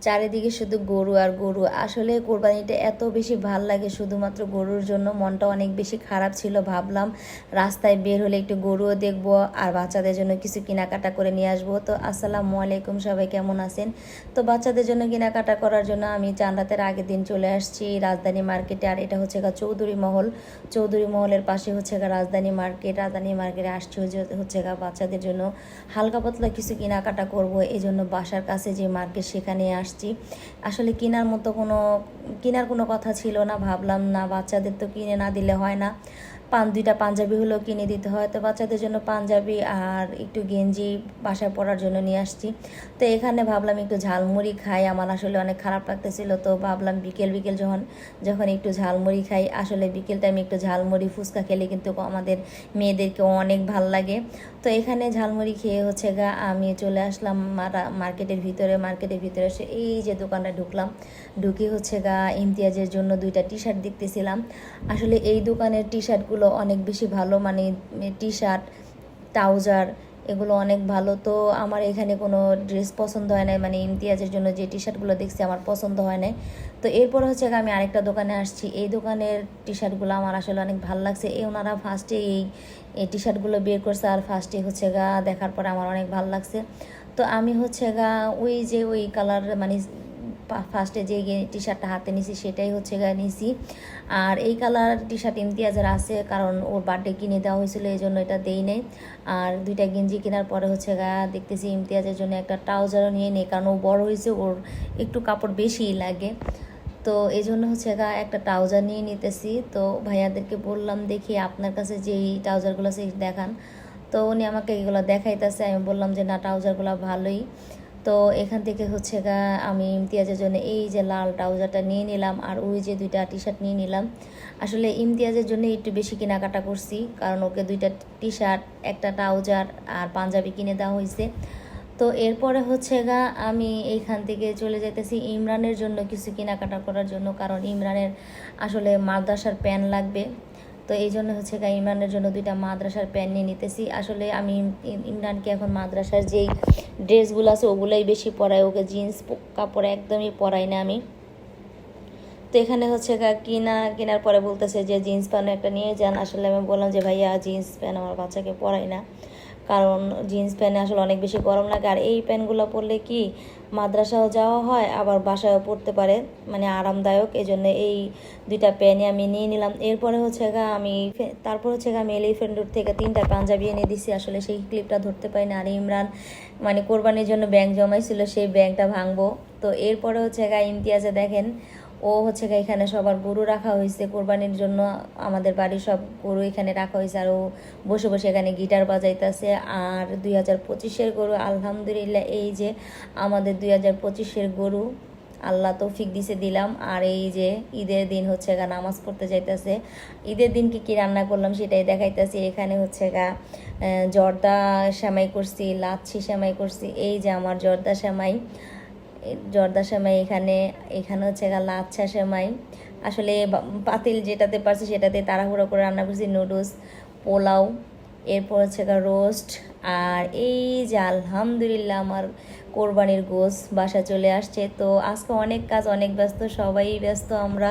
চারিদিকে শুধু গরু আর গরু। আসলে কোরবানিটা এত বেশি ভালো লাগে, শুধুমাত্র গরুর জন্য। মনটা অনেক বেশি খারাপ ছিল, ভাবলাম রাস্তায় বের হলে একটু গরুও দেখব আর বাচ্চাদের জন্য কিছু কেনাকাটা করে নিয়ে আসব। তো আসসালামু আলাইকুম, সবাই কেমন আছেন? তো বাচ্চাদের জন্য কেনাকাটা করার জন্য আমি চান রাতের আগের দিন চলে আসছি রাজধানী মার্কেটে। আর এটা হচ্ছে গা চৌধুরী মহল। চৌধুরী মহলের পাশে হচ্ছে গা রাজধানী মার্কেট। রাজধানী মার্কেটে আসছি হচ্ছে- গা বাচ্চাদের জন্য। হালকা পাতলা কিছু কেনাকাটা করব। এই জন্য বাসার কাছে যে মার্কেট সেখানে আসছি। আসলে কেনার মতো কোনো, কেনার কোনো কথা ছিল না, ভাবলাম না, বাচ্চাদের তো কিনে না দিলে হয় না। পান, দুইটা পাঞ্জাবি হলেও কিনে দিতে হয়। তো বাচ্চাদের জন্য পাঞ্জাবি আর একটু গেঞ্জি বাসায় পরার জন্য নিয়ে আসছি। তো এখানে ভাবলাম একটু ঝালমুড়ি খাই। আমার আসলে অনেক খারাপ লাগতেছিল। তো ভাবলাম বিকেল বিকেল যখন যখন একটু ঝালমুড়ি খাই, আসলে বিকেল টাইমে একটু ঝালমুড়ি ফুচকা খেলে কিন্তু আমাদের মেয়েদেরকে অনেক ভালো লাগে। তো এখানে ঝালমুড়ি খেয়ে হচ্ছে গা, আমি চলে আসলাম মারা- মার্কেটের ভিতরে মার্কেটের ভিতরে এসে এই যে দোকানটা ঢুকলাম। ঢুকে হচ্ছে গা, ইমতিয়াজের জন্য দুইটা টি শার্ট দেখতেছিলাম। আসলে এই দোকানের টি শার্টগুলো অনেক বেশি ভালো মানে টি শার্ট ট্রাউজার এগুলো অনেক ভালো। তো আমার এখানে কোনো ড্রেস পছন্দ হয় নাই মানে ইমতিয়াজের জন্য যে টি শার্টগুলো দেখছি আমার পছন্দ হয় নাই। তো এরপর হচ্ছে আমি আরেকটা দোকানে আসছি। এই দোকানের টি শার্টগুলো আমার আসলে অনেক ভালো লাগছে। এই ওনারা ফার্স্টে এই টি শার্টগুলো বের করছে আর ফার্স্টে হচ্ছে গা দেখার পরে আমার অনেক ভালো লাগছে। তো আমি হচ্ছে গা ওই যে ওই কালার মানে ফার্স্টে যে টি শার্টটা হাতে নিছি, সেটাই হচ্ছে গা নিছি। আর এই কালার টি শার্ট ইমতিয়াজের আছে, কারণ ওর বার্থডে কিনে দেওয়া হয়েছিল, এই জন্য এটা দেই নেই। আর দুইটা গেঞ্জি কেনার পরে হচ্ছে গা দেখতেছি ইমতিয়াজের জন্য একটা ট্রাউজারও নিয়ে নেই, কারণ ও বড় হয়েছে, ওর একটু কাপড় বেশিই লাগে। তো এই জন্য হচ্ছে গা একটা ট্রাউজার নিয়ে নিতেছি। তো ভাইয়াদেরকে বললাম, দেখি আপনার কাছে যেই ট্রাউজারগুলো আছে, দেখান। তো উনি আমাকে এগুলো দেখাইতেছে, আমি বললাম যে, না ট্রাউজারগুলো ভালোই। তো এখান থেকে হচ্ছে গা আমি ইমতিয়াজের জন্য এই যে লাল ট্রাউজারটা নিয়ে নিলাম আর ওই যে দুইটা টি শার্ট নিয়ে নিলাম। আসলে ইমতিয়াজের জন্য একটু বেশি কেনাকাটা করছি, কারণ ওকে দুইটা টি শার্ট একটা ট্রাউজার আর পাঞ্জাবি কিনে দেওয়া হয়েছে তো এরপরে হচ্ছে গা আমি এইখান থেকে চলে যেতেছি ইমরানের জন্য কিছু কেনাকাটা করার জন্য, কারণ ইমরানের আসলে মাদ্রাসার প্যান লাগবে। তো এই জন্য হচ্ছে ইমরানের জন্য দুইটা মাদ্রাসার প্যান্ট নিয়ে নিতেছি। আসলে আমি ইমরানকে এখন মাদ্রাসার যেই ড্রেসগুলো আছে ওগুলোই বেশি পরাই, ওকে জিন্স কাপড় একদমই পরাই না আমি। তো এখানে হচ্ছে গা কিনা, কেনার পরে বলতেছে যে, জিন্স প্যান্ট একটা নিয়ে যান। আসলে আমি বললাম যে, ভাইয়া, জিন্স প্যান্ট আমার বাচ্চাকে পরাই না। কারণ জিন্স প্যান্টে আসলে অনেক বেশি গরম লাগে। আর এই প্যান্টগুলো পরলে কি মাদ্রাসাও যাওয়া হয়, আবার বাসায়ও পড়তে পারে মানে আরামদায়ক। এই জন্য এই দুইটা প্যান্টই আমি নিয়ে নিলাম। এরপরে হচ্ছে গা আমি তারপর হচ্ছে গা আমি এলিফেন্ট রোড থেকে তিনটা পাঞ্জাবি এনে দিছি। আসলে সেই ক্লিপটা ধরতে পারি না। আর ইমরান মানে কোরবানির জন্য ব্যাংক জমাইছিল, সেই ব্যাংকটা ভাঙবো। তো এরপরে হচ্ছে গা ইমতিয়াজে দেখেন ও হচ্ছে এখানে সবার গরু রাখা হয়েছে, কোরবানির জন্য আমাদের বাড়ির সব গরু এখানে রাখা হয়েছে। আর ও বসে বসে এখানে গিটার বাজাইতেছে। আর দুই হাজার পঁচিশের গরু, আলহামদুলিল্লাহ, এই যে আমাদের দুই হাজার পঁচিশের গরু, আল্লাহ তৌফিক দিছে, দিলাম। আর এই যে ঈদের দিন হচ্ছে গা নামাজ পড়তে যাইতেছে। ঈদের দিন কি রান্না করলাম সেটাই দেখাইতেছি। এখানে হচ্ছে গা জর্দা সেমাই করছি, লাচ্ছি সেমাই করছি। এই যে আমার জর্দা এই জর্দা সেমাই এখানে এখানে হচ্ছে গেল আচ্ছা সেমাই। আসলে পাতিল যেটাতে পারছি সেটাতে তাড়াহুড়ো করে রান্না করছি, নুডলস, পোলাও, এরপর হচ্ছে গা রোস্ট, আর এই যে আলহামদুলিল্লাহ আমার কোরবানির গোস বাসা চলে আসছে। তো আজকে অনেক কাজ, অনেক ব্যস্ত, সবাই ব্যস্ত আমরা।